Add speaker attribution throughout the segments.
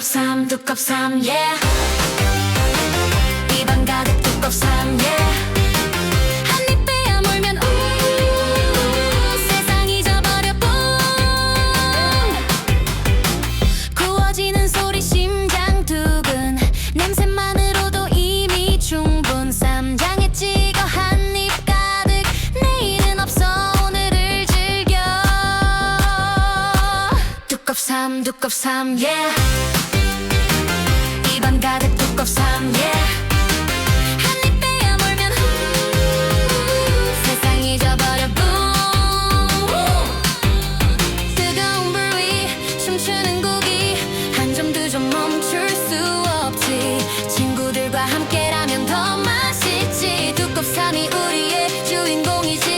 Speaker 1: 삼 yeah. 입안 가득 두껍 삼 yeah. 한입 빼야 물면 우 세상 잊어버려 뿡 구워지는 소리 심장 두근. 냄새만으로도 이미 충분. 쌈장에 찍어 한입 가득. 내일은 없어 오늘을 즐겨. 두껍삼 두껍삼 yeah 함께라면 더 맛있지. 두껍삼이 우리의 주인공이지.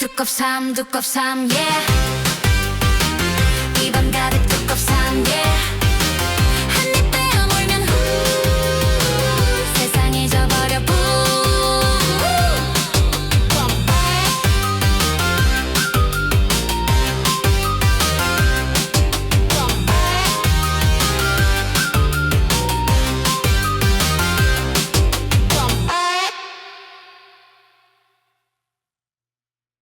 Speaker 1: 두껍삼 두껍삼 yeah